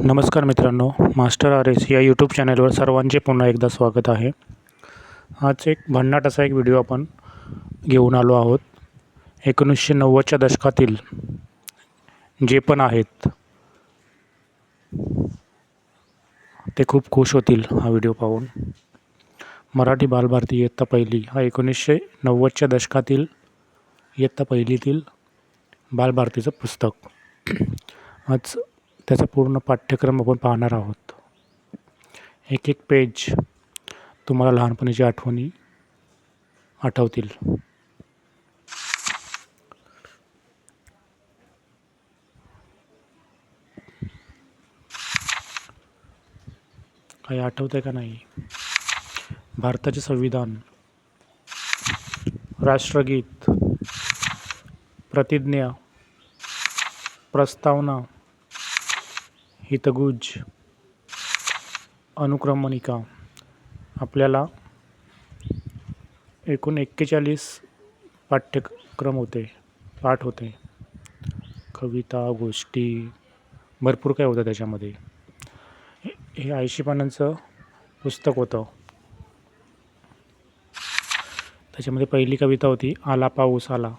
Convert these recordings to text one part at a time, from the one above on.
नमस्कार मित्रांनो master R S या यूट्यूब चॅनलवर सर्वांचे पुन्हा एकदा स्वागत आहे. आज एक भन्नाट असा एक व्हिडिओ आपण घेऊन आलो आहोत. एकोणीसशे नव्वदच्या दशकातील जे पण आहेत ते खूप खुश होतील हा व्हिडिओ पाहून. मराठी बालभारती इयत्ता पहिली हा एकोणीसशे नव्वदच्या दशकातील इयत्ता पहिलीतील बालभारतीचं पुस्तक. आज त्याचा पूर्ण पाठ्यक्रम आपण पाहणार आहोत. एक एक पेज तुम्हाला लहानपणीच्या आठवणी आठवतील. काही आठवतंय का नाही? भारताचे संविधान राष्ट्रगीत प्रतिज्ञा प्रस्तावना हितगुज अनुक्रमणिका. आपल्याला एकूण एक्केचाळीस पाठ्यक्रम होते पाठ होते. कविता गोष्टी भरपूर काय होतं त्याच्यामध्ये. हे- ऐंशी पानांचं पुस्तक होतं. त्याच्यामध्ये पहिली कविता होती आला पाऊस आला.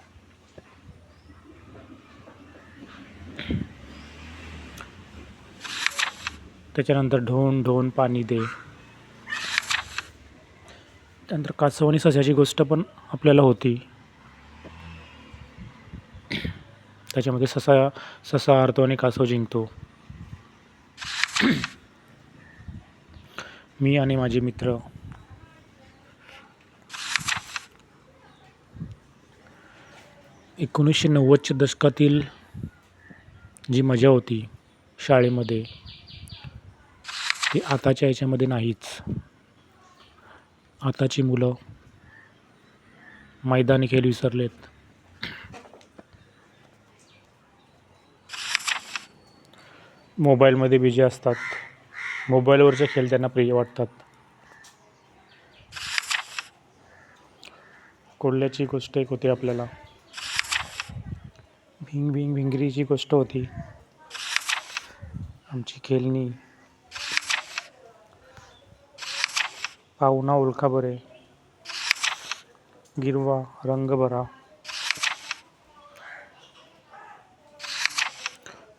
त्याच्यानंतर ढोण ढोण पाणी दे. त्यानंतर कासव आणि सस्याची गोष्ट पण आपल्याला होती. त्याच्यामध्ये ससा ससा हरतो आणि कासव जिंकतो. मी आणि माझे मित्र. एकोणीसशे नव्वदच्या दशकातील जी मजा होती शाळेमध्ये ती आताच्या याच्यामध्ये नाहीच. आताची मुलं मैदानी खेळ विसरलेत. मोबाईलमध्ये बिझी असतात. मोबाईलवरचे खेळ त्यांना प्रिय वाटतात. कोल्ह्याची गोष्ट एक होती आपल्याला. भिंग भिंग भिंगरीची गोष्ट होती. आमची खेळणी पाहुणा ओळखा बरे. गिरवा रंग बरा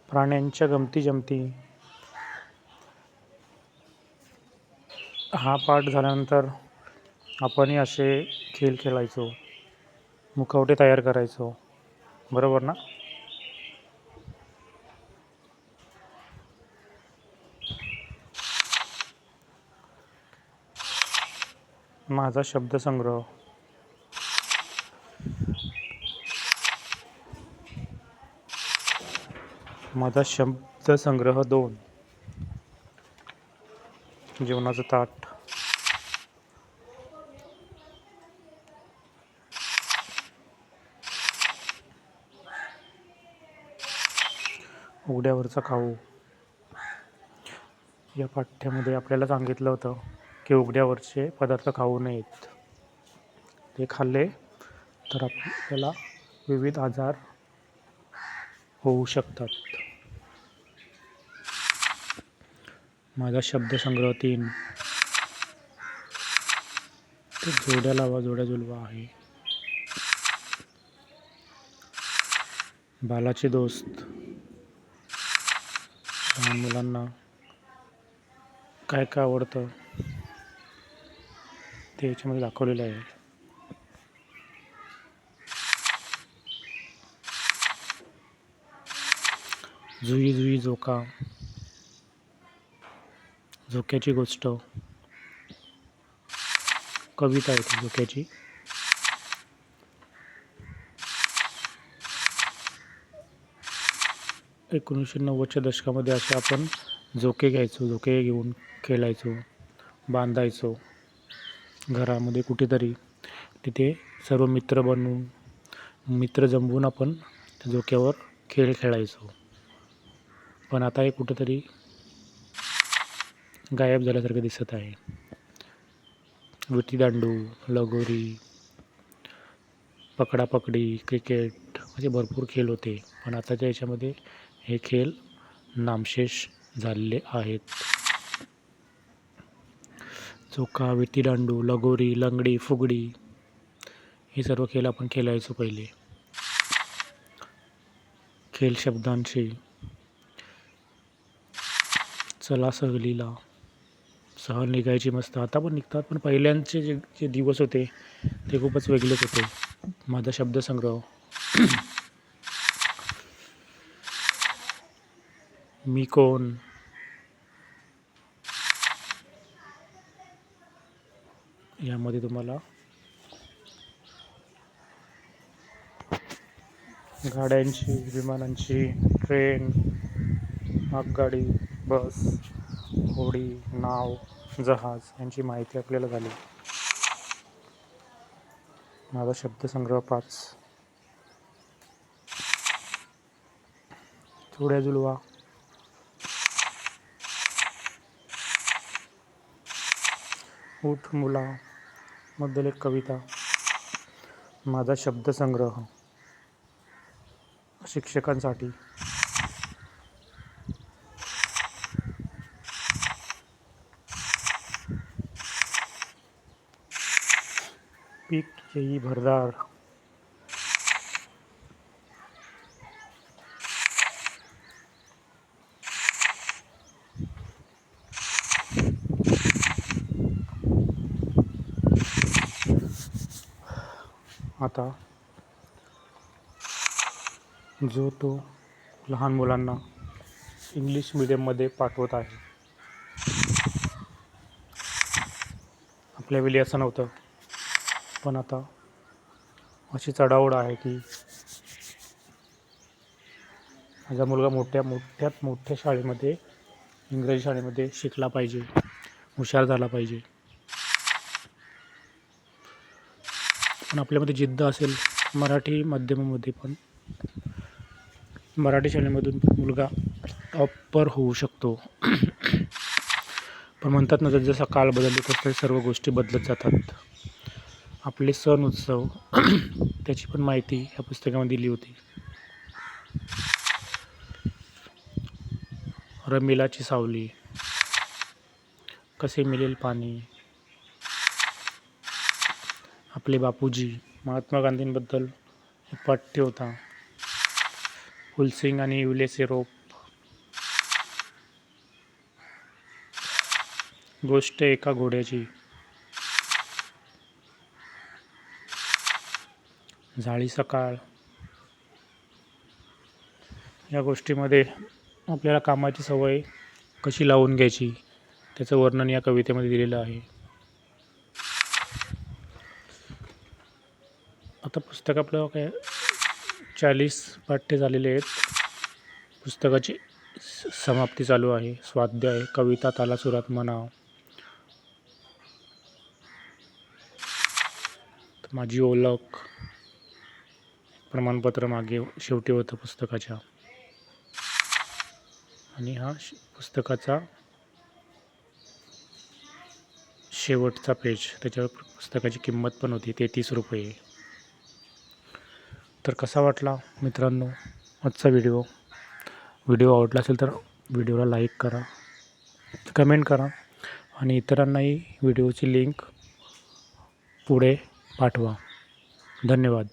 प्राण्यांच्या गमती जमती. हा पाठ झाल्यानंतर आपणही असे खेळ खेळायचो. मुखवटे तयार करायचो. बरोबर ना? माझा शब्दसंग्रह. माझा शब्दसंग्रह दोन. जेवणाचं ताट. उघड्यावरचा खाऊ. या पाठ्यामध्ये आपल्याला सांगितलं होतं की उघड्यावरचे पदार्थ खाऊ नयेत. ते खाल्ले तर आपल्याला विविध आजार होऊ शकतात. माझा शब्दसंग्रह तीन. ते जोड्या लावा जोड्या जुलवा आहे. बालाचे दोस्त. लहान मुलांना काय काय आवडतं? ते याच्यामध्ये दाखवलेलं आहे. जुई जुई झोका. झोक्याची गोष्ट. कविता आहे ती झोक्याची. एकोणीसशे नव्वदच्या दशकामध्ये असे आपण झोके घ्यायचो झोके घेऊन खेळायचो बांधायचो. घरामध्ये कुठेतरी तिथे सर्व मित्र बनवून मित्र जमवून आपण त्या झोक्यावर खेळ खेळायचो. पण आता हे कुठंतरी गायब झाल्यासारखं दिसत आहे. विटीदांडू लगोरी पकडापकडी क्रिकेट असे भरपूर खेळ होते. पण आताच्या याच्यामध्ये हे खेळ नामशेष झालेले आहेत. चोका विटीदांडू लगोरी लंगडी फुगडी हे सर्व खेळ आपण खेळायचो पहिले. खेळ शब्दांशी. चला सहलीला. सहल निघायची मस्त. आता पण निघतात पण पहिल्यांचे जे जे दिवस होते ते खूपच वेगळेच होते. माझा शब्दसंग्रह. मी कोण? यामध्ये तुम्हाला गाड्यांची विमानांची ट्रेन आगगाडी बस होडी नाव जहाज यांची माहिती आपल्याला झाली. माझा शब्दसंग्रह पाच. चुड्या जुलवा. उठ मुला मधील एक कविता माझा शब्दसंग्रह शिक्षकांसाठी. पीक येई भरदार आता जो तो लहान मुलांना इंग्लिश मिडियममध्ये पाठवत आहे. आपल्या वेळी असं नव्हतं. पण आता अशी चढावड आहे की माझा मुलगा मोठ्या मोठ्यात मोठ्या शाळेमध्ये इंग्रजी शाळेमध्ये शिकला पाहिजे. हुशार झाला पाहिजे. पण आपल्यामध्ये जिद्द असेल मराठी माध्यमामध्ये पण. मराठी शाळेमधून मुलगा अप्पर होऊ शकतो. पण म्हणतात ना जसं काळ बदलतो तसं सर्व गोष्टी बदलत जातात. आपले सण उत्सव त्याची पण माहिती या पुस्तकामध्ये दिली होती. रमिलाची सावली कसे मिळेल पाणी आपले बापूजी महात्मा गांधींबद्दल एक पाठ्य होता फुलसिंग आणि युलेसे रोप. गोष्ट एका घोड्याची. झाडी सकाळ. या गोष्टीमध्ये आपल्याला कामाची सवय कशी लावून घ्यायची त्याचं वर्णन या कवितेमध्ये दिलेलं आहे. आता पुस्तक आपलं काय? चाळीस पाठ्य झालेले आहेत. पुस्तकाची स- समाप्ती चालू आहे. स्वाध्याय कविता तालासुरात म्हणाव माझी ओळख प्रमाणपत्र मागे शेवटी होतं पुस्तकाच्या. आणि हा श- पुस्तकाचा शेवटचा पेज त्याच्यावर पुस्तकाची किंमत पण होती तेहतीस रुपये. तर कसा वाटला मित्रांनो आजचा व्हिडिओ? व्हिडिओ आवडला असेल तर व्हिडिओला लाईक करा कमेंट करा आणि इतरांनाही व्हिडिओची लिंक पुढे पाठवा. धन्यवाद.